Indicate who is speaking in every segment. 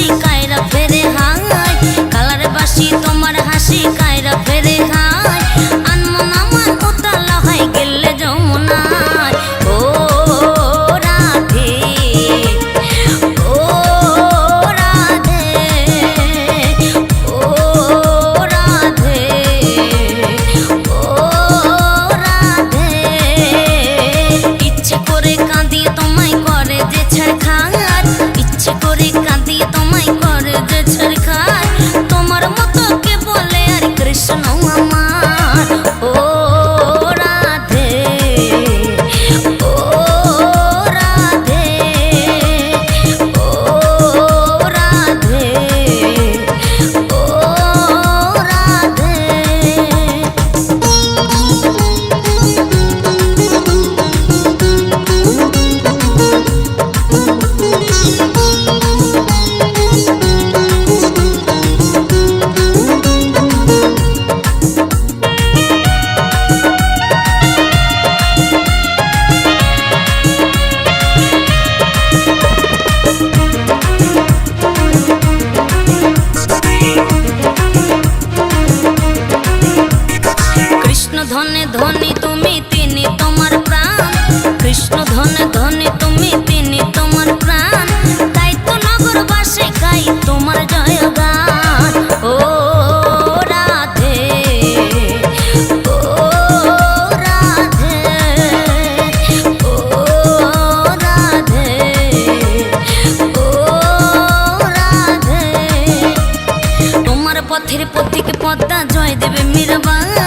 Speaker 1: তোমার ধন ধনী তুমি তিনি তোমার প্রাণ। কৃষ্ণ ধন ধনী তুমি তিনি তোমার প্রাণ। তাই তো নগরবাসী গাই তোমার জয় গান ও রাধে ও রাধে ও রাধে ও রাধে। তোমার পথের পথিক পদ্মা জয় দেবে মীরবান।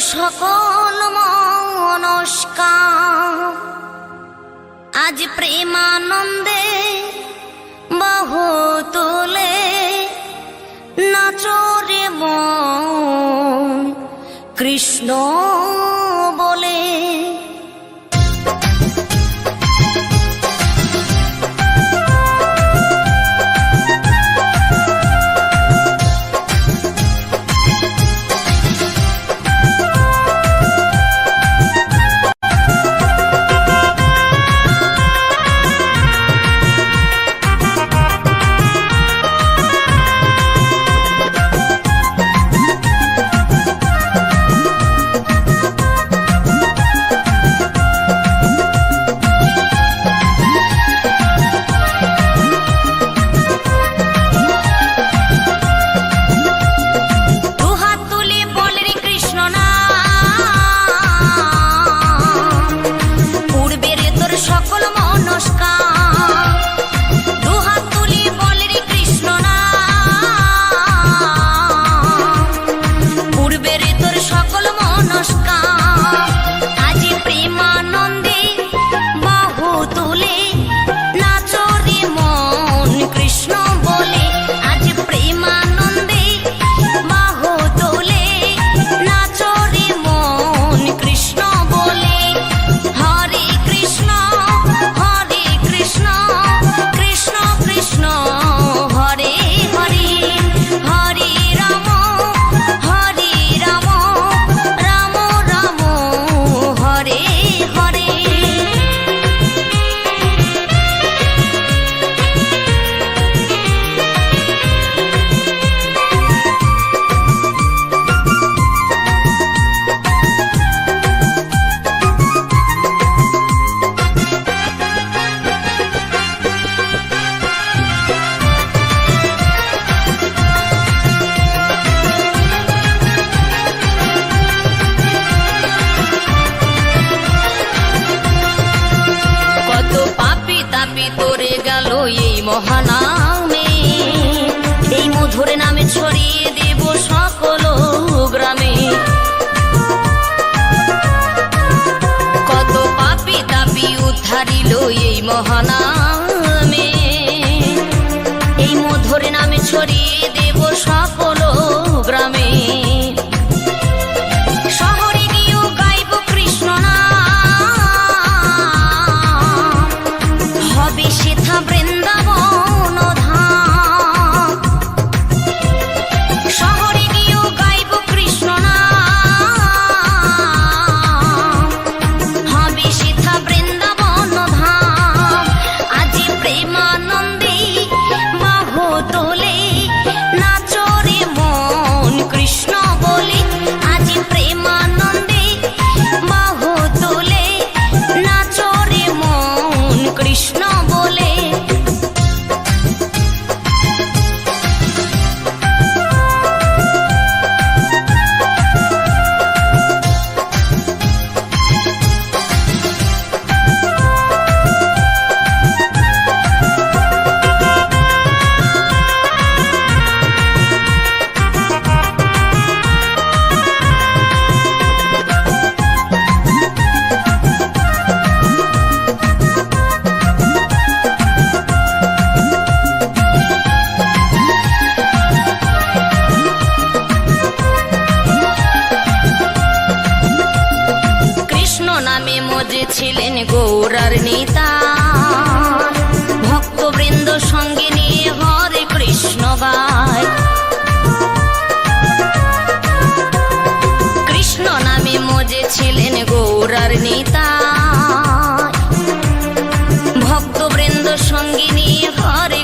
Speaker 1: সকল আজ প্রেমানন্দে বহু তোলে নাচরে কৃষ্ণ ধারিল এই মহানামে। এই মধুর নামে ছড়িয়ে দে নেতা ভক্তবৃন্দ সঙ্গিনী নিয়ে হরে কৃষ্ণ গায়। কৃষ্ণ নামে নেতা ভক্তবৃন্দ হরে